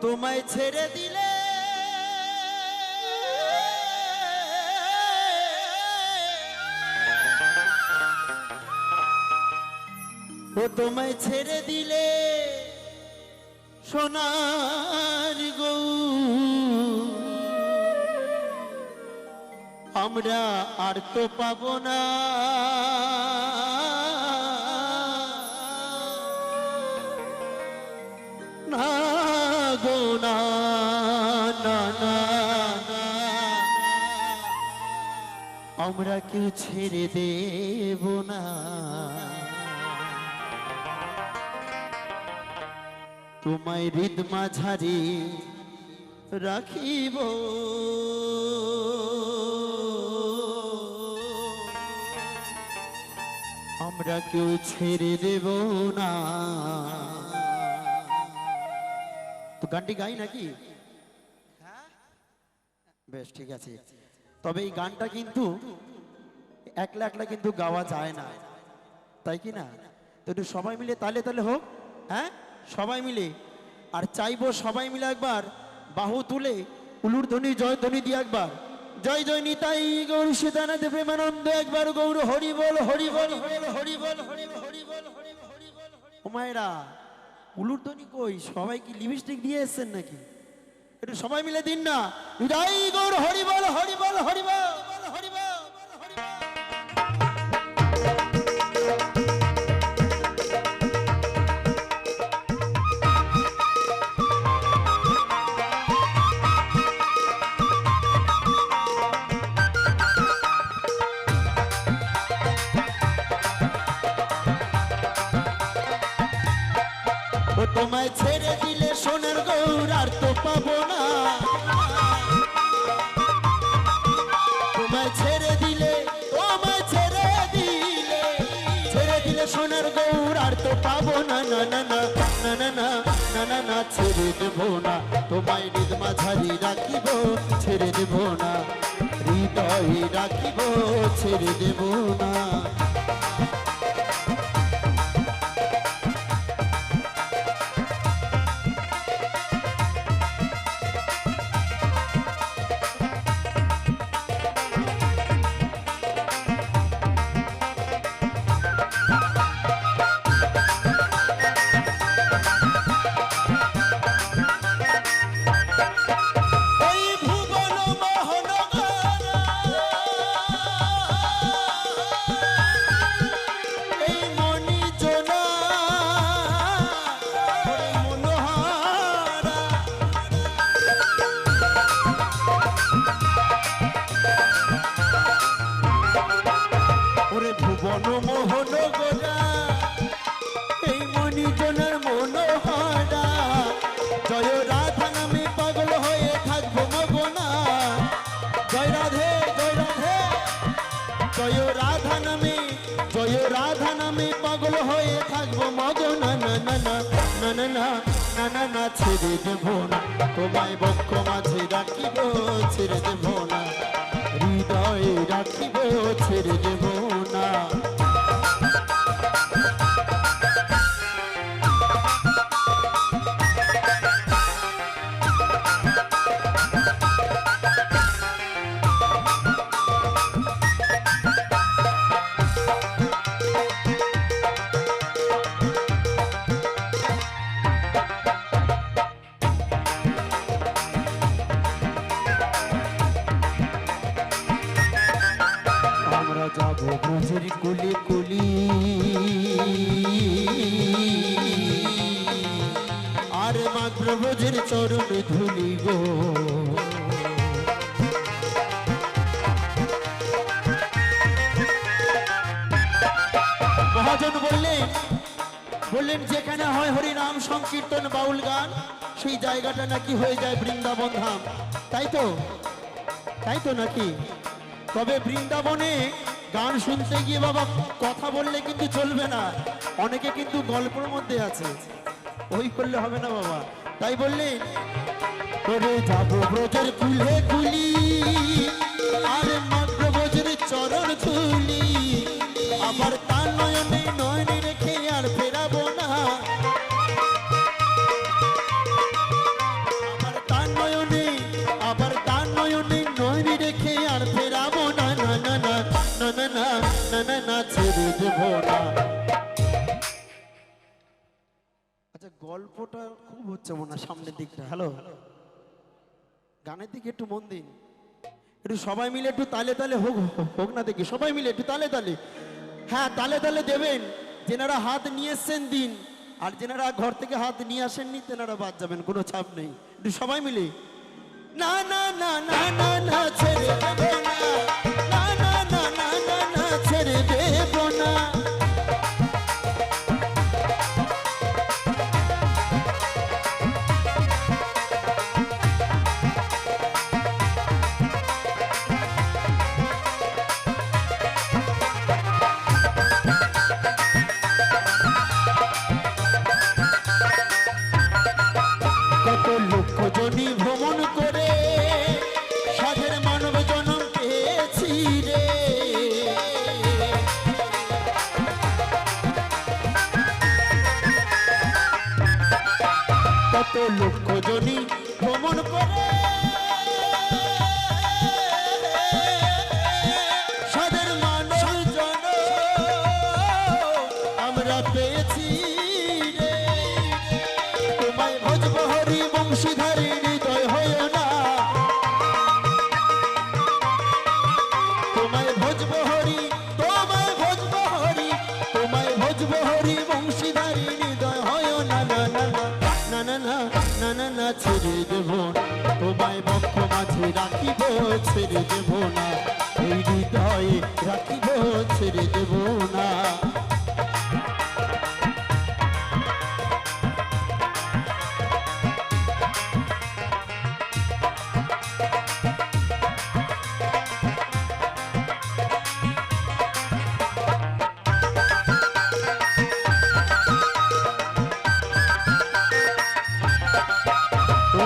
তোমায় ছেড়ে দিলে। ও তোমায় ছেড়ে দিলে। সোনার গৌ। আমরা আর তো পাবো না। আমরা কেউ ছেড়ে দেব না। তোমায় হৃদ মাঝারি রাখিব। আমরা কেউ ছেড়ে দেব না। তো গানটি গাই নাকি? বেশ ঠিক আছে। তবে এই গানটা কিন্তু একলা একলা কিন্তু গাওয়া যায় না। তাই কি না? তো একটু সবাই মিলে তালে তালে হোক হ্যাঁ? সবাই মিলে। আর চাইব সবাই মিলে একবার, বাহু তুলে, উলুর ধ্বনি, জয় ধ্বনি দিয়ে একবার। জয় জয় নিতাই গৌর সীতানাথ প্রেমানন্দ, একবার গৌর হরি বল হরি বল হরি বল হরি বল হরি বল হরি বল হরি বল ও মায়েরা, উলুর ধ্বনি কই? সবাই কি লিপস্টিক দিয়ে এসছেন নাকি? একটু সময় মিলে দিন না। হৃদয় গৌর হরিবল হরিবল হরিবল তোমায় ছেড়ে দিলে সোনার গৌর আর তো পাবো না না না না না না না না না না ছেড়ে দেব না তোমায় হৃদ মাঝারি রাখিব ছেড়ে দেব না হৃদয়ে রাখিব ছেড়ে দেব না জয় রাধা নামে পাগল হয়ে থাকব মগনা না না না না না না না না না, ছেড়ে দেব না। তোমায় বক্ষ মাঝে রাখিব, ছেড়ে দেব না। হৃদয়ে রাখিব, ছেড়ে দেব না। মাত্র চরণ ধুলি গো। মহাজন বললেন বললেন, যেখানে হয় হরি নাম সংকীর্তন বাউল গান, সেই জায়গাটা নাকি হয়ে যায় বৃন্দাবন ধাম। তাই তো? তাই তো নাকি? তবে বৃন্দাবনে গান শুনতে গিয়ে বাবা কথা বললে কিন্তু চলবে না। অনেকে কিন্তু গল্পের মধ্যে আছে। ওই করলে হবে না বাবা। তাই বললি? করে যাব ব্রজের কুলে কুলি আর মাত্র ব্রজের চরণ ধুলি। আবার তার নয়নে নয়নে রেখে আর গল্পটা খুব হচ্ছে মনে হয় সামনের দিকটা হ্যালো গানের দিকে একটু মন দিন একটু সবাই মিলে একটু তালে তালে হোক হোক না দেখি সবাই মিলে একটু তালে তালে হ্যাঁ তালে তালে দেবেন যেনারা হাত নিয়ে এসছেন দিন আর যেনারা ঘর থেকে হাত নিয়ে আসেননি তেনারা বাদ যাবেন কোনো চাপ নেই একটু সবাই মিলে না না না না না না ছেড়ে দেবো না না না না না না ছেড়ে দেবো না এত লক্ষ্য যদি ভ্রমণ করে রাখিব ছেড়ে দেব না। এই হৃদয়ে রাখিব ছেড়ে দেব না।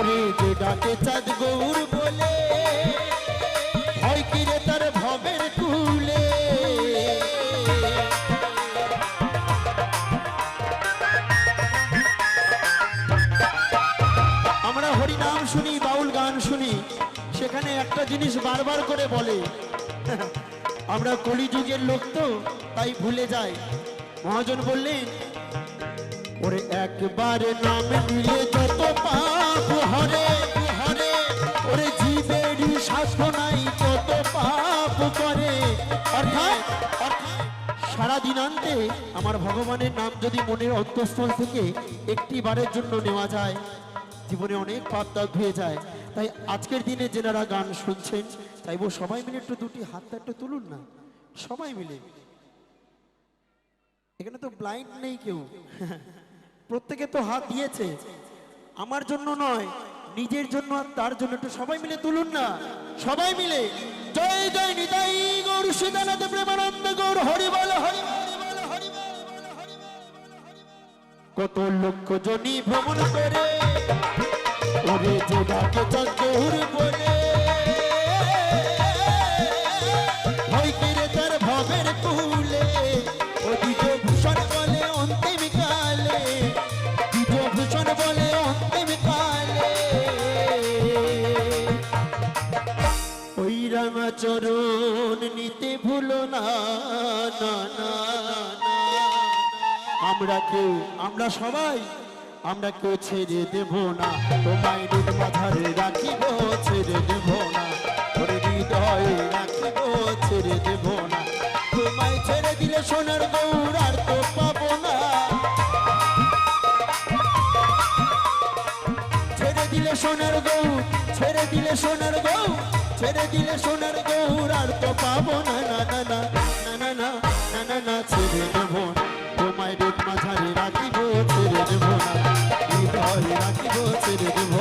ওরে যে ডাকে চাঁদ গৌর বলে। ভয় কিরে তার ভবের কুলে আমরা শুনি, বাউল গান শুনি, সেখানে একটা জিনিস বারবার করে বলে। আমরা কলিযুগের লোক তো, তাই ভুলে যাই। মহাজন বললেন, ওরে একবার নাম নিলে যত পাপ হরে হরে, ওরে জীবেরই শাসনাই কত পাপ করে। অর্থাৎ অর্থাৎ সারা আমার ভগবানের নাম যদি মনের অন্তঃস্থল থেকে একটি বারের জন্য নেওয়া যায়, জীবনে অনেক পাপ দাগ ধুয়ে যায়। তাই আজকের দিনে যেনারা গান শুনছেন চাইব সবাই মিলে একটু দুটি হাতটা একটু তুলুন না। সবাই মিলে। এখানে তো ব্লাইন্ড নেই কেউ। প্রত্যেকে তো হাত দিয়েছে। আমার জন্য নয়, নিজের জন্য আর তার জন্য একটু সবাই মিলে তুলুন না। সবাই মিলে। জয় জয়, নিতাই গৌর, সীতানাথ প্রেমানন্দ গৌর, হরি বল, হরি হরি হরি হরি হরি। কত লক্ষ জনি ভ্রমণ করে, ওরে যে ডাকে চাকে গৌর বলে রামাচরণ নিতে ভুলো না আমরা কেউ, আমরা সবাই, আমরা কেউ ছেড়ে দেব না। তোমায় রোদ মাথারে রাখিব, ছেড়ে দেব না। ওরে হৃদয়ে রাখিব, ছেড়ে দেব না। তোমায় ছেড়ে দিলে সোনার গৌর আর তো পাবো না। ছেড়ে দিলে সোনার গৌর, ছেড়ে দিলে সোনার গৌর। ছেড়ে দিলে সোনার গৌর আর তো পাবো না। না না না না না না না না, ছেড়ে দেব তোমায় রূপ মাঝারে রাখিব, ছেড়ে দেব না। হৃদয়ে রাখিব, ছেড়ে দেব